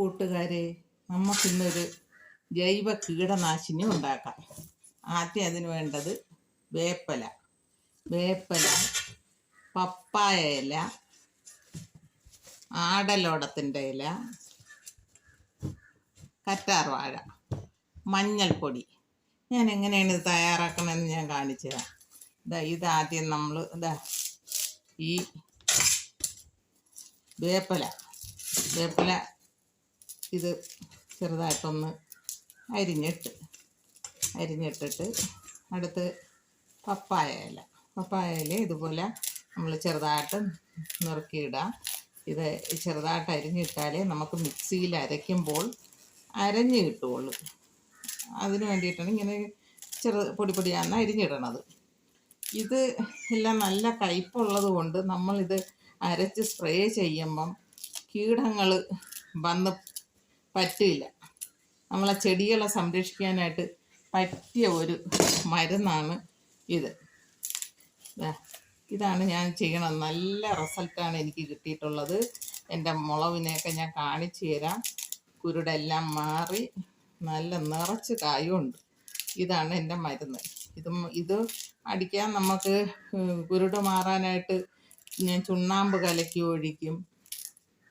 കൂട്ടുകാരെ നമുക്കിന്നൊരു ജൈവ കീടനാശിനി ഉണ്ടാക്കാം. ആദ്യം അതിന് വേണ്ടത് വേപ്പല. വേപ്പല പപ്പായ ഇല ആടലോടത്തിന്റെ ഇല കറ്റാർവാഴ മഞ്ഞൾപ്പൊടി. ഞാൻ എങ്ങനെയാണ് ഇത് തയ്യാറാക്കണമെന്ന് ഞാൻ കാണിച്ചു തരാം. ഇതാ ഇതാദ്യം നമ്മൾ ഇതാ ഈ വേപ്പല. വേപ്പില ഇത് ചെറുതായിട്ടൊന്ന് അരിഞ്ഞിട്ട് അരിഞ്ഞിട്ടിട്ട് അടുത്ത് പപ്പായ ഇല. പപ്പായ ഇല ഇതുപോലെ നമ്മൾ ചെറുതായിട്ട് നുറുക്കിയിടുക ഇത് ചെറുതായിട്ട് അരിഞ്ഞിട്ടാലേ നമുക്ക് മിക്സിയിൽ അരയ്ക്കുമ്പോൾ അരഞ്ഞ് കിട്ടുള്ളൂ അതിന് വേണ്ടിയിട്ടാണ് ഇങ്ങനെ ചെറു പൊടി പൊടിയാണ് അരിഞ്ഞിടണത്. ഇത് എല്ലാം നല്ല കയ്പുള്ളത് കൊണ്ട് നമ്മളിത് അരച്ച് സ്പ്രേ ചെയ്യുമ്പം കീടങ്ങൾ വന്ന് പറ്റില്ല. നമ്മളെ ചെടികളെ സംരക്ഷിക്കാനായിട്ട് പറ്റിയ ഒരു മരുന്നാണ് ഇത്. ഇതാണ് ഞാൻ ചെയ്യണത്. നല്ല റിസൾട്ടാണ് എനിക്ക് കിട്ടിയിട്ടുള്ളത്. എന്റെ മുളവിനെയൊക്കെ ഞാൻ കാണിച്ചു തരാം. കുരുടെല്ലാം മാറി നല്ല നിറച്ച് കായുണ്ട്. ഇതാണ് എന്റെ മരുന്ന്. ഇത് ഇത് അടിക്കാൻ നമുക്ക് കുരുട് മാറാനായിട്ട് ഞാൻ ചുണ്ണാമ്പ് കലക്കി ഒഴിക്കും.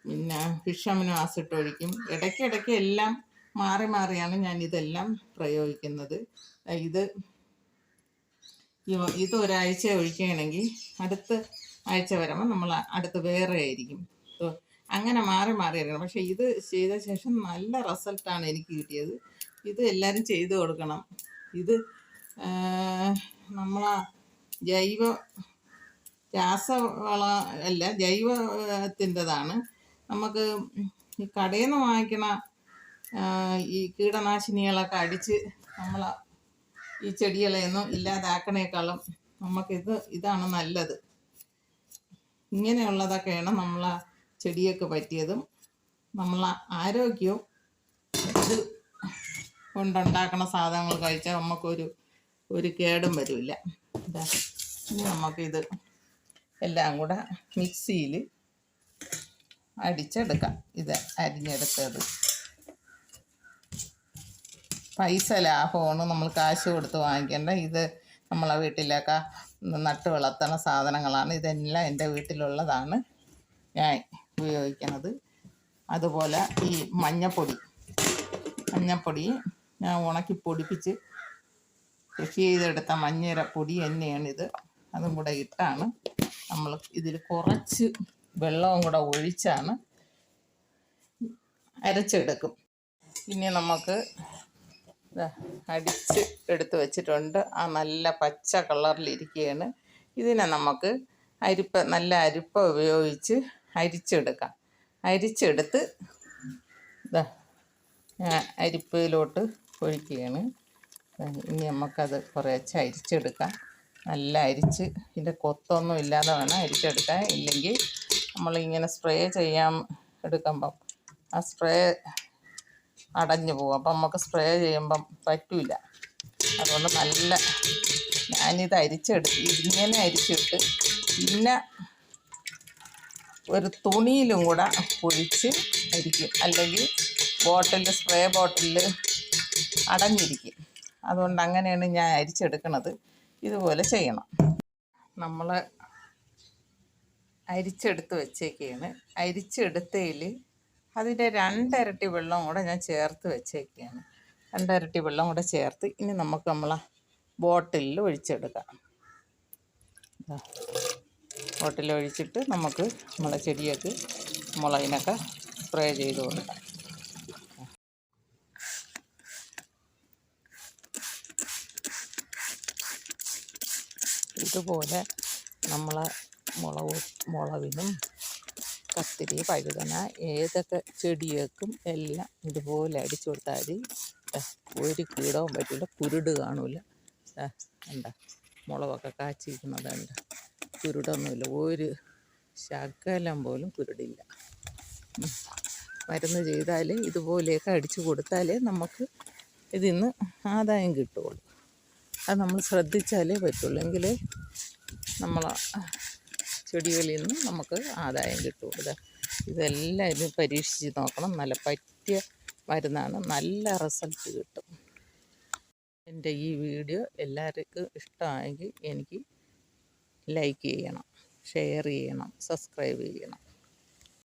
പിന്നെ ഫിഷ് അമിനോ ആസിഡ് ഒഴിക്കും. ഇടയ്ക്കിടയ്ക്ക് എല്ലാം മാറി മാറിയാണ് ഞാൻ ഇതെല്ലാം പ്രയോഗിക്കുന്നത്. ഇത് ഇത് ഒരാഴ്ച ഒഴിക്കുകയാണെങ്കിൽ അടുത്ത ആഴ്ച വരുമ്പോൾ നമ്മൾ അടുത്ത് വേറെ ആയിരിക്കും. അങ്ങനെ മാറി മാറിയിരിക്കണം പക്ഷെ ഇത് ചെയ്ത ശേഷം നല്ല റിസൾട്ടാണ് എനിക്ക് കിട്ടിയത്. ഇത് എല്ലാവരും ചെയ്തു കൊടുക്കണം. ഇത് നമ്മളെ ജൈവ രാസവള അല്ല ജൈവത്തിന്റെതാണ് നമുക്ക് ഈ കടയിൽ നിന്ന് വാങ്ങിക്കണ ഈ കീടനാശിനികളൊക്കെ അടിച്ച് നമ്മൾ ഈ ചെടികളെയൊന്നും ഇല്ലാതാക്കണേക്കാളും നമുക്കിത് ഇതാണ് നല്ലത്. ഇങ്ങനെയുള്ളതൊക്കെയാണ് നമ്മളെ ചെടിയൊക്കെ പറ്റിയതും നമ്മൾ ആരോഗ്യവും ഇത് കൊണ്ടുണ്ടാക്കണ സാധനങ്ങൾ കഴിച്ചാൽ നമുക്കൊരു ഒരു കേടും വരില്ല. നമുക്കിത് എല്ലാം കൂടെ മിക്സിയിൽ അടിച്ചെടുക്കാം. ഇത് അരിഞ്ഞെടുത്തത്. പൈസ ലാഭമാണ്. നമ്മൾ കാശ് കൊടുത്ത് വാങ്ങിക്കേണ്ട. ഇത് നമ്മളെ വീട്ടിലൊക്കെ നട്ട് വളർത്തുന്ന സാധനങ്ങളാണ്. ഇതെല്ലാം എന്റെ വീട്ടിലുള്ളതാണ്. ഞാൻ ഉപയോഗിക്കുന്നത്. അതുപോലെ ഈ മഞ്ഞപ്പൊടി. മഞ്ഞപ്പൊടി ഞാൻ ഉണക്കി പൊടിപ്പിച്ച് കൃഷി ചെയ്തെടുത്ത മഞ്ഞര പൊടി തന്നെയാണിത്. അതും കൂടെ ഇട്ടാണ് നമ്മൾ ഇതിൽ കുറച്ച് വെള്ളവും കൂടെ ഒഴിച്ചാണ് അരച്ചെടുക്കും. ഇനി നമുക്ക് അടിച്ച് എടുത്ത് വെച്ചിട്ടുണ്ട്. ആ നല്ല പച്ച കളറിലിരിക്കുകയാണ് ഇതിനെ നമുക്ക് അരിപ്പ നല്ല അരിപ്പ ഉപയോഗിച്ച് അരിച്ചെടുക്കാം. അരിച്ചെടുത്ത് ഇതാ അരിപ്പയിലോട്ട് ഒഴിക്കുകയാണ്. ഇനി നമുക്കത് കുറേശ്ശെ അരിച്ചെടുക്കാം. നല്ല അരിച്ച് ഇതിന്റെ കൊത്തൊന്നും ഇല്ലാതെ വേണം അരിച്ചെടുക്കാൻ. ഇല്ലെങ്കിൽ നമ്മളിങ്ങനെ സ്പ്രേ ചെയ്യാൻ എടുക്കുമ്പം. ആ സ്പ്രേ അടഞ്ഞു പോകും. അപ്പം നമുക്ക് സ്പ്രേ ചെയ്യുമ്പം പറ്റില്ല അതുകൊണ്ട് നല്ല ഞാനിത് അരിച്ചെടുത്ത് ഇങ്ങനെ അരിച്ചിട്ട് പിന്നെ ഒരു തുണിയിലും കൂടെ പൊഴിച്ച് അരിക്കും. അല്ലെങ്കിൽ ബോട്ടിൽ സ്പ്രേ ബോട്ടിൽ അടഞ്ഞിരിക്കും. അതുകൊണ്ട് അങ്ങനെയാണ് ഞാൻ അരിച്ചെടുക്കുന്നത് ഇതുപോലെ ചെയ്യണം. നമ്മൾ അരിച്ചെടുത്ത് വെച്ചേക്കാണ് അരിച്ചെടുത്തതിൽ അതിന്റെ രണ്ടരട്ടി വെള്ളം കൂടെ ഞാൻ ചേർത്ത് വെച്ചേക്കാണ് രണ്ടരട്ടി വെള്ളം കൂടെ ചേർത്ത് ഇനി നമുക്ക് നമ്മളെ ബോട്ടിലിൽ ഒഴിച്ചെടുക്കാം. ബോട്ടിൽ ഒഴിച്ചിട്ട് നമുക്ക് നമ്മളെ ചെടിയൊക്കെ മുളകിനൊക്കെ സ്പ്രേ ചെയ്ത് കൊടുക്കാം. ഇതുപോലെ നമ്മളെ മുളക് മുളകിനും കത്തിരി പഴുതന ഏതൊക്കെ ചെടിയേക്കും എല്ലാം ഇതുപോലെ അടിച്ചു കൊടുത്താൽ ഒരു കീടവും പറ്റില്ല കുരുട് കാണൂല. എന്താ മുളകൊക്കെ കാച്ചിരിക്കുന്നതുണ്ട് കുരുടൊന്നുമില്ല ഒരു ശകലം പോലും കുരുടില്ല. മരുന്ന് ചെയ്താൽ ഇതുപോലെയൊക്കെ അടിച്ചു കൊടുത്താലേ നമുക്ക് ഇതിൽ നിന്ന് ആദായം കിട്ടുള്ളൂ അത് നമ്മൾ ശ്രദ്ധിച്ചാലേ പറ്റുള്ളൂ. എങ്കിലേ നമ്മളെ ചെടികളിൽ നിന്ന് നമുക്ക് ആദായം കിട്ടും. ഇത് ഇതെല്ലാവരും പരീക്ഷിച്ച് നോക്കണം. നല്ല പറ്റിയ മരുന്നാണ്. നല്ല റിസൾട്ട് കിട്ടും. എന്റെ ഈ വീഡിയോ എല്ലാവർക്കും ഇഷ്ടമായെങ്കിൽ എനിക്ക് ലൈക്ക് ചെയ്യണം ഷെയർ ചെയ്യണം സബ്സ്ക്രൈബ് ചെയ്യണം.